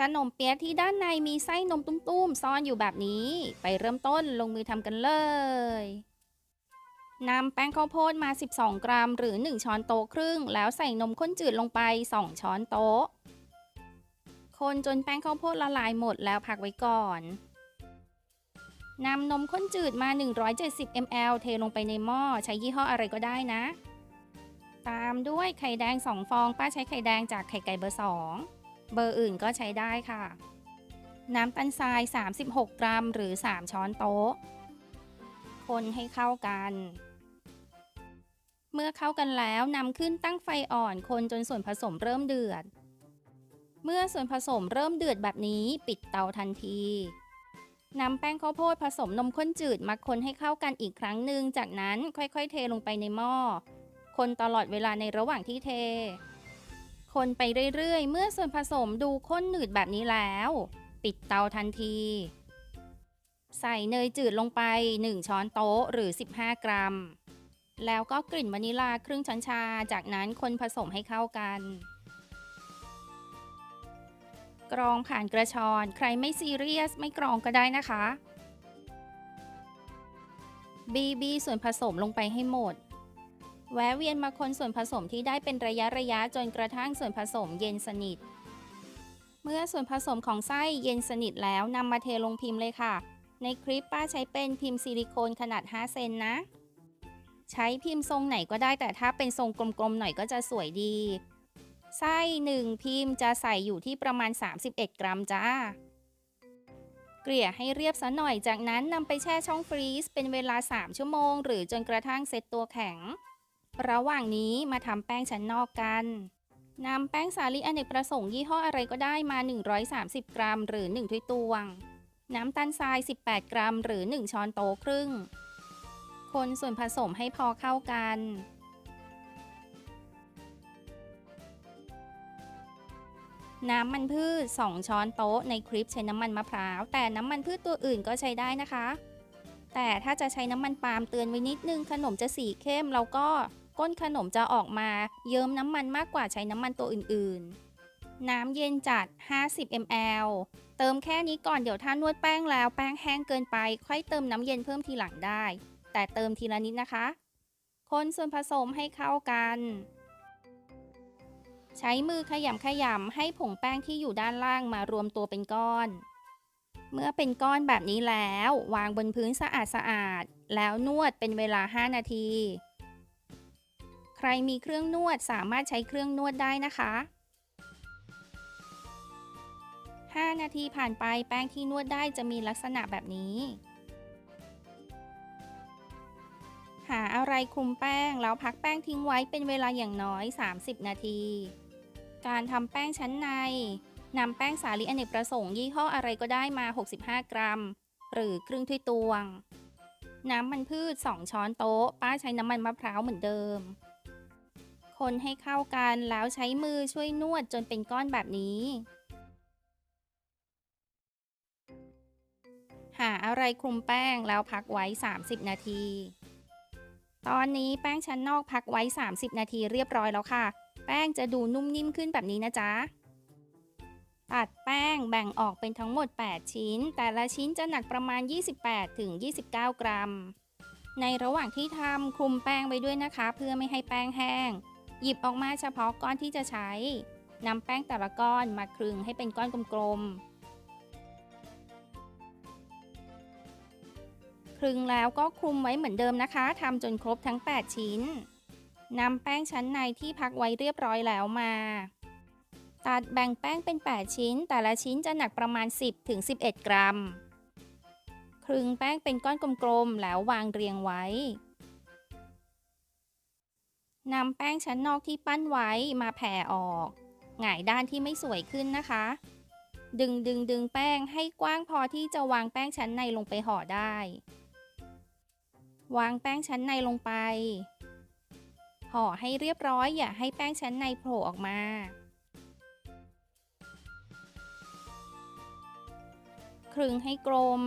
ขนมเปี๊ยะที่ด้านในมีไส้นมตุ้มๆ ซ่อนอยู่แบบนี้ ไปเริ่มต้นลงมือทำกันเลยนำแป้งข้าวโพดมา 12 กรัม หรือ 1 ช้อนโต๊ะครึ่ง แล้วใส่นมข้นจืดลงไป 2 ช้อนโต๊ะ คนจนแป้งข้าวโพดละลายหมดแล้วพักไว้ก่อนนำนมข้นจืดมา 170 ml เทลงไปในหม้อ ใช้ยี่ห้ออะไรก็ได้นะ ตามด้วยไข่แดง 2 ฟอง ป้าใช้ไข่แดงจากไข่ไก่เบอร์ 2 เบอร์อื่นก็ใช้ได้ค่ะ น้ำตาลทราย 36 กรัม หรือ 3 ช้อนโต๊ะ คนให้เข้ากัน เมื่อเข้ากันแล้วนำขึ้นตั้งไฟอ่อนคนจนส่วนผสมเริ่มเดือด เมื่อส่วนผสมเริ่มเดือดแบบนี้ปิดเตาทันทีนำแป้งข้าวโพดผสมนมข้นจืดมาคนให้เข้ากันอีกครั้งหนึ่ง จากนั้นค่อยๆ เทลงไปในหม้อ คนตลอดเวลาในระหว่างที่เท คนไปเรื่อยๆ เมื่อส่วนผสมดูข้นหนืดแบบนี้แล้ว ปิดเตาทันที ใส่เนยจืดลงไป 1 ช้อนโต๊ะหรือ 15 กรัม แล้วก็กลิ่นวานิลาครึ่งช้อนชา จากนั้นคนผสมให้เข้ากัน กรองผ่านกระชอน ใครไม่ซีเรียสไม่กรองก็ได้นะคะบีบีส่วนผสมลงไปให้หมด แวะเวียนมาคนส่วนผสมที่ได้เป็นระยะระยะจนกระทั่งส่วนผสมเย็นสนิท เมื่อส่วนผสมของไส้เย็นสนิทแล้วนำมาเทลงพิมพ์เลยค่ะ ในคลิปป้าใช้เป็นพิมพ์ซิลิโคนขนาด 5 เซนนะ ใช้พิมพ์ทรงไหนก็ได้แต่ถ้าเป็นทรงกลมๆหน่อยก็จะสวยดี ไส้หนึ่งพิมพ์จะใส่อยู่ที่ประมาณ 31 กรัมจ้าเกลี่ยให้เรียบซะหน่อย จากนั้นนำไปแช่ช่องฟรีซเป็นเวลา 3 ชั่วโมง หรือจนกระทั่งเซ็ตตัวแข็ง ระหว่างนี้มาทำแป้งชั้นนอกกันนำแป้งสาลีอเนกประสงค์ยี่ห้ออะไรก็ได้มา 130 กรัม หรือ 1 ถ้วยตวง น้ำตาลทราย 18 กรัม หรือ 1 ช้อนโต๊ะครึ่ง คนส่วนผสมให้พอเข้ากัน น้ำมันพืช 2 ช้อนโต๊ะ ในคลิปใช้น้ำมันมะพร้าว แต่น้ำมันพืชตัวอื่นก็ใช้ได้นะคะ แต่ถ้าจะใช้น้ำมันปาล์มเตือนไว้นิดนึงขนมจะสีเข้มแล้วก็ ก้นขนมจะออกมาเยิ้มน้ำมันมากกว่าใช้น้ำมันตัวอื่นๆ น้ำเย็นจัด 50 ml เติมแค่นี้ก่อนเดี๋ยวถ้านวดแป้งแล้วแป้งแห้งเกินไป ค่อยเติมน้ำเย็นเพิ่มทีหลังได้ แต่เติมทีละนิดนะคะ คนส่วนผสมให้เข้ากัน ใช้มือขยำขยำให้ผงแป้งที่อยู่ด้านล่างมารวมตัวเป็นก้อน เมื่อเป็นก้อนแบบนี้แล้ว วางบนพื้นสะอาดสะอาดๆแล้วนวดเป็นเวลา 5 นาที ใครมีเครื่องนวดสามารถใช้เครื่องนวดได้นะคะ 5 นาทีผ่านไปแป้งที่นวดได้จะมีลักษณะแบบนี้ หาอะไรคลุมแป้งแล้วพักแป้งทิ้งไว้เป็นเวลาอย่างน้อย 30 นาที การทำแป้งชั้นในนำแป้งสาลีอเนกประสงค์ยี่ห้ออะไรก็ได้มา 65 กรัม หรือครึ่งถ้วยตวง น้ำมันพืช 2 ช้อนโต๊ะ ป้าใช้น้ำมันมะพร้าวเหมือนเดิม คนให้เข้ากันแล้วใช้มือช่วยนวดจนเป็นก้อนแบบนี้ หาอะไรคลุมแป้งแล้วพักไว้ 30 นาที ตอนนี้แป้งชั้นนอกพักไว้ 30 นาทีเรียบร้อยแล้วค่ะ แป้งจะดูนุ่มนิ่มขึ้นแบบนี้นะจ๊ะตัดแป้งแบ่งออกเป็นทั้งหมด 8 ชิ้น แต่ละชิ้นจะหนักประมาณ 28ถึง29 กรัม ในระหว่างที่ทำคลุมแป้งไว้ด้วยนะคะ เพื่อไม่ให้แป้งแห้ง หยิบออกมาเฉพาะก้อนที่จะใช้นำแป้งแต่ละก้อนมาคลึงให้เป็นก้อนกลมๆ คลึงแล้วก็คลุมไว้เหมือนเดิมนะคะทำจนครบทั้ง 8 ชิ้นนำแป้งชั้นในที่พักไว้เรียบร้อยแล้วมา ตัดแบ่งแป้งเป็น 8 ชิ้น แต่ละชิ้นจะหนักประมาณ 10ถึง11 กรัม คลึงแป้งเป็นก้อนกลมๆ แล้ววางเรียงไว้ นำแป้งชั้นนอกที่ปั้นไว้มาแผ่ออก หงายด้านที่ไม่สวยขึ้นนะคะ ดึงดึงดึงแป้งให้กว้างพอที่จะวางแป้งชั้นในลงไปห่อได้ วางแป้งชั้นในลงไป ห่อให้เรียบร้อยอย่าให้แป้งชั้นในโผล่ออกมา คลึงให้กลม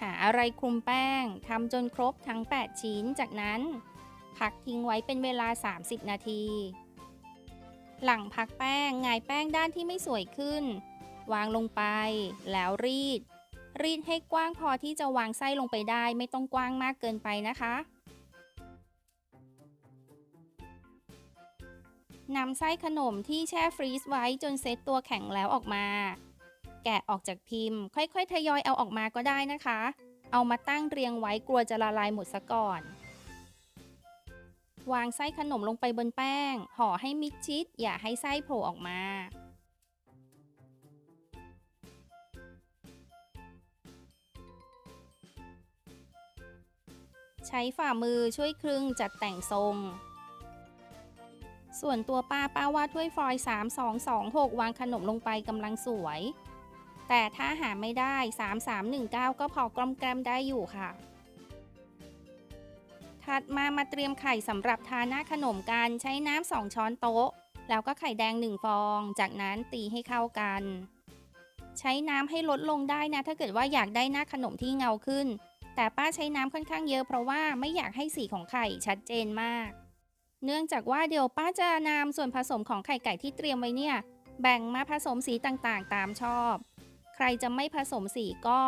หาอะไรคลุมแป้งทำจนครบทั้ง 8 ชิ้นจากนั้น พักทิ้งไว้เป็นเวลา 30 นาที หลังพักแป้งงายแป้งด้านที่ไม่สวยขึ้น วางลงไป แล้วรีด รีดให้กว้างพอที่จะวางไส้ลงไปได้ไม่ต้องกว้างมากเกินไปนะคะนำไส้ขนมที่แช่ฟรีซไว้จนเซตตัวแข็งแล้วออกมา แกะออกจากพิมพ์ ค่อยๆ ทยอยเอาออกมาก็ได้นะคะ เอามาตั้งเรียงไว้กลัวจะละลายหมดซะก่อน วางไส้ขนมลงไปบนแป้ง ห่อให้มิดชิด อย่าให้ไส้โผล่ออกมา ใช้ฝ่ามือช่วยคลึงจัดแต่งทรง ส่วนตัวป้าป้าว่าถ้วยฟอยล์3 2 2 6 วางขนมลงไปกำลังสวย แต่ถ้าหาไม่ได้ 3 3 1 9 ก็พอกลมแกลมได้อยู่ค่ะ ถัดมามาเตรียมไข่สำหรับทาหน้าขนมกันใช้น้ำ2ช้อนโต๊ะ แล้วก็ไข่แดง 1 ฟอง จากนั้นตีให้เข้ากัน ใช้น้ำให้ลดลงได้นะ ถ้าเกิดว่าอยากได้หน้าขนมที่เงาขึ้น แต่ป้าใช้น้ำค่อนข้างเยอะเพราะว่าไม่อยากให้สีของไข่ชัดเจนมาก เนื่องจากว่าเดี๋ยวป้าจะนำส่วนผสมของไข่ไก่ที่เตรียมไว้เนี่ย แบ่งมาผสมสีต่างๆ ตามชอบ ใครจะไม่ผสมสีก็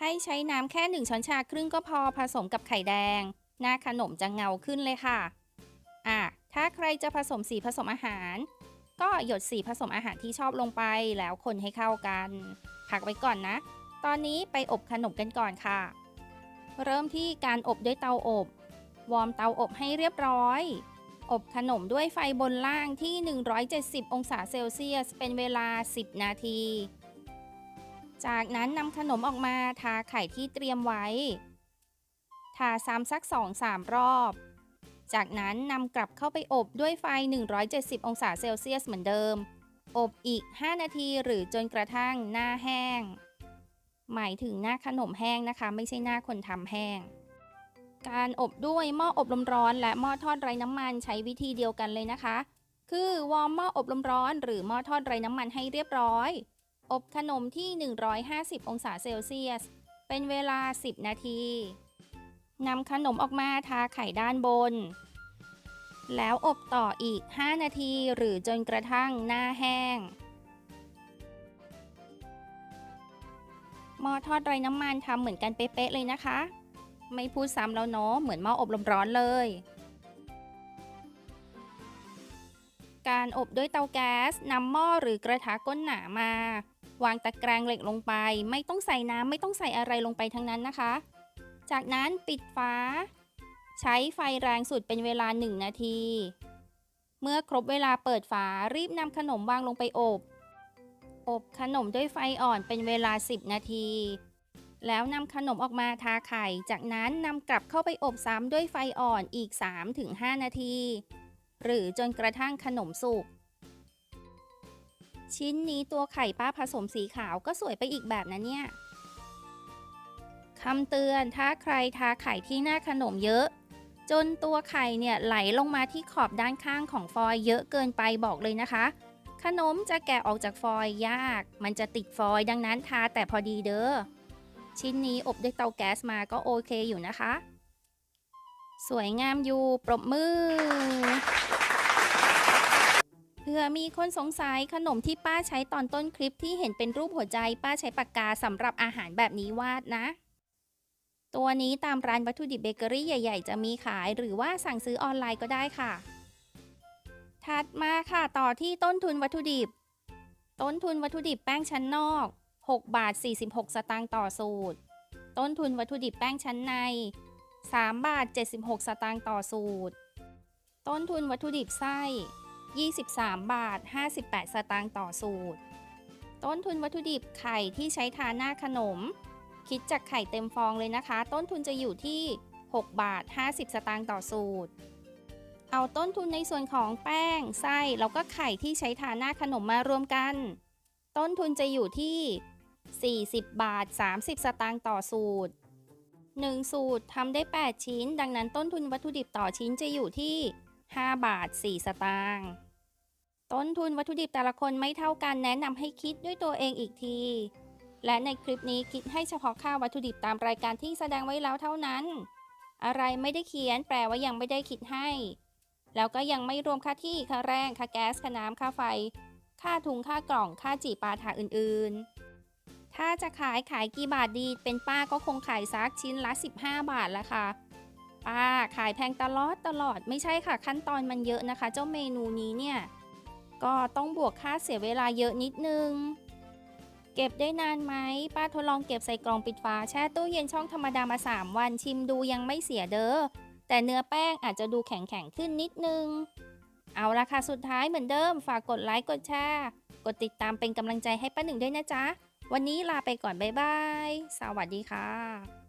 ให้ใช้น้ำแค่ 1 ช้อนชาครึ่งก็พอผสมกับไข่แดง หน้าขนมจะเงาขึ้นเลยค่ะ อะ ถ้าใครจะผสมสีผสมอาหาร ก็หยดสีผสมอาหารที่ชอบลงไปแล้วคนให้เข้ากัน พักไว้ก่อนนะ ตอนนี้ไปอบขนมกันก่อนค่ะ เริ่มที่การอบด้วยเตาอบ วอร์มเตาอบให้เรียบร้อย อบขนมด้วยไฟบนล่างที่ 170 องศาเซลเซียส เป็นเวลา 10 นาที จากนั้นนำขนมออกมาทาไข่ที่เตรียมไว้ ทาซ้ำสัก 2-3 รอบ จากนั้นนำกลับเข้าไปอบด้วยไฟ 170 องศาเซลเซียสเหมือนเดิม อบอีก 5 นาทีหรือจนกระทั่งหน้าแห้ง หมายถึงหน้าขนมแห้งนะคะ ไม่ใช่หน้าคนทำแห้ง การอบด้วยหม้ออบลมร้อนและหม้อทอดไร้น้ำมันใช้วิธีเดียวกันเลยนะคะ คือวอร์มหม้ออบลมร้อน หรือหม้อทอดไร้น้ำมันให้เรียบร้อย อบขนมที่ 150 องศาเซลเซียส เป็นเวลา 10 นาที นำขนมออกมาทาไข่ด้านบน แล้วอบต่ออีก 5 นาทีหรือจนกระทั่งหน้าแห้ง หม้อทอดไร้น้ำมันทำเหมือนกันเป๊ะๆเลยนะคะ ไม่พูดซ้ำแล้วเนาะเหมือนหม้ออบลมร้อนเลย การอบด้วยเตาแก๊สนำหม้อหรือกระทะก้นหนามาวางตะแกรงเหล็กลงไป ไม่ต้องใส่น้ำไม่ต้องใส่อะไรลงไปทั้งนั้นนะคะ จากนั้นปิดฝา ใช้ไฟแรงสุดเป็นเวลา 1 นาที เมื่อครบเวลาเปิดฝารีบนำขนมวางลงไปอบ อบขนมด้วยไฟอ่อนเป็นเวลา 10 นาที แล้วนำขนมออกมาทาไข่ จากนั้นนำกลับเข้าไปอบซ้ำด้วยไฟอ่อนอีก 3-5 นาที หรือจนกระทั่งขนมสุกชิ้นนี้ตัวไข่ป้าผสมสีขาวก็สวยไปอีกแบบนะเนี่ย คำเตือนถ้าใครทาไข่ที่หน้าขนมเยอะ จนตัวไข่เนี่ยไหลลงมาที่ขอบด้านข้างของฟอยเยอะเกินไปบอกเลยนะคะ ขนมจะแกะออกจากฟอยยาก มันจะติดฟอยดังนั้นทาแต่พอดีเด้อชิ้นนี้อบด้วยเตาแก๊สมาก็โอเคอยู่นะคะ สวยงามอยู่ปรบมือเพื่อมีคนสงสัยขนมที่ป้าใช้ตอนต้นคลิปที่เห็นเป็นรูปหัวใจป้าใช้ปากกาสำหรับอาหารแบบนี้วาดนะ ตัวนี้ตามร้านวัตถุดิบเบเกอรี่ใหญ่ ๆ จะมีขายหรือว่าสั่งซื้อออนไลน์ก็ได้ค่ะ ถัดมาค่ะต่อที่ต้นทุนวัตถุดิบ ต้นทุนวัตถุดิบแป้งชั้นนอก 6 บาท 46 สตางค์ต่อสูตร ต้นทุนวัตถุดิบแป้งชั้นใน 3 บาท 76 สตางค์ต่อสูตร ต้นทุนวัตถุดิบไส้ 23 บาท 58 สตางค์ต่อสูตร ต้นทุนวัตถุดิบไข่ที่ใช้ทาหน้าขนม คิดจากไข่เต็มฟองเลยนะคะ ต้นทุนจะอยู่ที่ 6 บาท 50 สตางค์ต่อสูตร เอาต้นทุนในส่วนของแป้ง ไส้ แล้วก็ไข่ที่ใช้ทาหน้าขนมมารวมกัน ต้นทุนจะอยู่ที่ 40 บาท 30 สตางค์ต่อสูตร 1 สูตรทำได้ 8 ชิ้น ดังนั้นต้นทุนวัตถุดิบต่อชิ้นจะอยู่ที่ 5 บาท 4 สตางค์ต้นทุนวัตถุดิบแต่ละคนไม่เท่ากันแนะนำให้คิดด้วยตัวเองอีกที และในคลิปนี้คิดให้เฉพาะค่าวัตถุดิบตามรายการที่แสดงไว้แล้วเท่านั้น อะไรไม่ได้เขียนแปลว่ายังไม่ได้คิดให้ แล้วก็ยังไม่รวมค่าที่ค่าแรงค่าแก๊สค่าน้ำค่าไฟ ค่าทุงค่ากล่องค่าจีปาถาอื่นๆ ถ้าจะขายขายกี่บาทดี เป็นป้าก็คงขายซักชิ้นละ 15 บาทละค่ะ ป้าขายแพงตลอดตลอดไม่ใช่ค่ะขั้นตอนมันเยอะนะคะ เจ้าเมนูนี้เนี่ยก็ต้องบวกค่าเสียเวลาเยอะนิดนึง เก็บได้นานไหมป้าทดลองเก็บใส่กล่องปิดฝาแช่ตู้เย็นช่องธรรมดามา 3 วันชิมดูยังไม่เสียเด้อแต่เนื้อแป้งอาจจะดูแข็งๆขึ้นนิดนึง เอาละค่ะสุดท้ายเหมือนเดิม ฝากกดไลค์กดแชร์กดติดตามเป็นกำลังใจให้ป้าหนึ่งด้วยนะจ๊ะ วันนี้ลาไปก่อนบ๊ายบาย สวัสดีค่ะ